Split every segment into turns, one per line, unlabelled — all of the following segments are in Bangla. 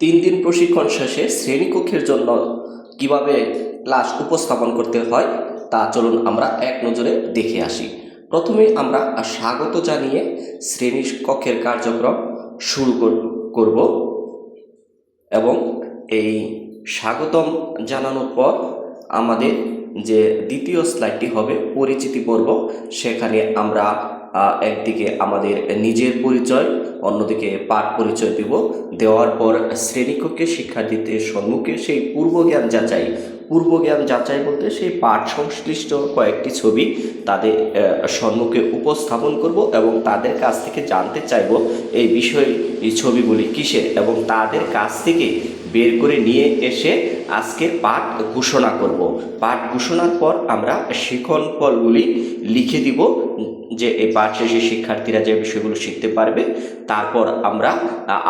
তিন দিন প্রশিক্ষণ শেষে শ্রেণীকক্ষের জন্য কীভাবে ক্লাস উপস্থাপন করতে হয়, তা চলুন আমরা এক নজরে দেখে আসি। প্রথমে আমরা স্বাগত জানিয়ে শ্রেণি কক্ষের কার্যক্রম শুরু কর- করব এবং এই স্বাগতম জানানোর পর আমাদের যে দ্বিতীয় স্লাইডটি হবে পরিচিতি পর্ব, সেখানে আমরা একদিকে আমাদের নিজের পরিচয়, অন্যদিকে পাঠ পরিচয় দেব। দেওয়ার পর শ্রেণীকক্ষে শিক্ষার্থীদের সম্মুখে সেই পূর্ব জ্ঞান যাচাই পূর্ব জ্ঞান যাচাই বলতে সেই পাঠ সংশ্লিষ্ট কয়েকটি ছবি তাদের সম্মুখে উপস্থাপন করব এবং তাদের কাছ থেকে জানতে চাইব এই বিষয় এই ছবিগুলি কিসের এবং তাদের কাছ থেকে বের করে নিয়ে এসে আজকের পাঠ ঘোষণা করব। পাঠ ঘোষণার পর আমরা শিখন ফলগুলি লিখে দিব, যে এই পাঠ শেষে শিক্ষার্থীরা যে বিষয়গুলো শিখতে পারবে, তারপর আমরা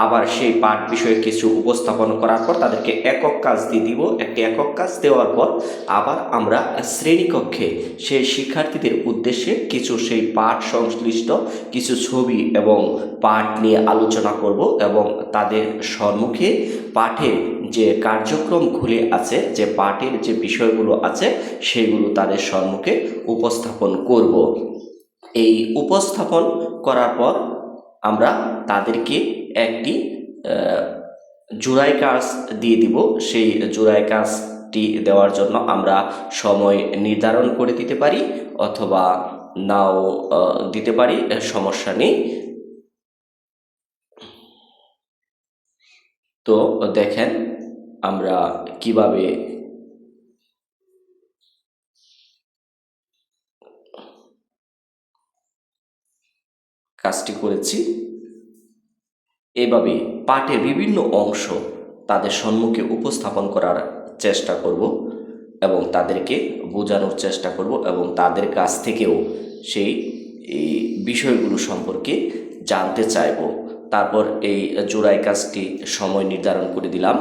আবার সেই পাঠ বিষয়ে কিছু উপস্থাপন করার পর তাদেরকে একক কাজ দিয়ে দিব। একটি একক কাজ দেওয়ার পর আবার আমরা শ্রেণীকক্ষে সেই শিক্ষার্থীদের উদ্দেশ্যে কিছু সেই পাঠ সংশ্লিষ্ট কিছু ছবি এবং পাঠ নিয়ে আলোচনা করব এবং তাদের সম্মুখে পাঠের যে কার্যক্রম কার্যক্রমগুলি আছে, যে পাঠের যে বিষয়গুলো আছে, সেগুলো তাদের সম্মুখে উপস্থাপন করব। এই উপস্থাপন করার পর আমরা তাদেরকে একটি জোড়াই কাজ দিয়ে দিব। সেই জোড়াই কাজটি দেওয়ার জন্য আমরা সময় নির্ধারণ করে দিতে পারি অথবা নাও দিতে পারি সমস্যা নেই। তো দেখেন আমরা কীভাবে কাজটি করেছি। এভাবে পাঠের বিভিন্ন অংশ তাদের সম্মুখে উপস্থাপন করার চেষ্টা করব এবং তাদেরকে বোঝানোর চেষ্টা করব এবং তাদের কাছ থেকেও সেই, এই বিষয়গুলো সম্পর্কে জানতে চাইব। তারপর এই জোড়াই কাজটি সময় নির্ধারণ করে দিলাম।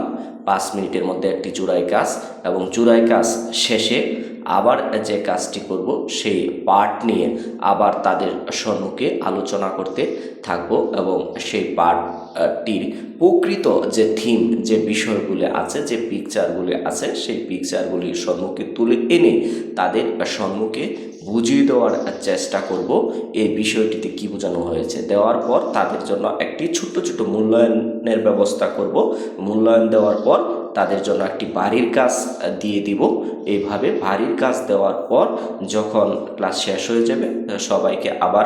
পাঁচ মিনিটের মধ্যে একটি জোড়াই কাজ এবং জোড়াই কাজ শেষে আবার যে কাজটি করব, সেই পাঠ নিয়ে আবার তাদের সম্মুখে আলোচনা করতে থাকব এবং সেই পাঠটির প্রকৃত যে থিম যে বিষয়গুলি আছে, যে পিকচারগুলি আছে, সেই পিকচারগুলির সম্মুখে তুলে এনে তাদের সম্মুখে বুঝিয়ে দেওয়ার চেষ্টা করব। এই বিষয়টিতে কি বোঝানো হয়েছে? দেওয়ার পর তাদের জন্য একটি ছোট্ট ছোট মূল্যায়নের ব্যবস্থা করব। মূল্যায়ন দেওয়ার পর তাদের জন্য একটি বাড়ির কাজ দিয়ে দিব। এইভাবে বাড়ির কাজ দেওয়ার পর যখন ক্লাস শেষ হয়ে যাবে সবাইকে আবার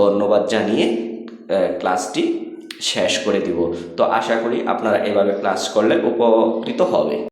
ধন্যবাদ জানিয়ে ক্লাসটি শেষ করে দিব। তো আশা করি আপনারা এভাবে ক্লাস করলে উপকৃত হবে।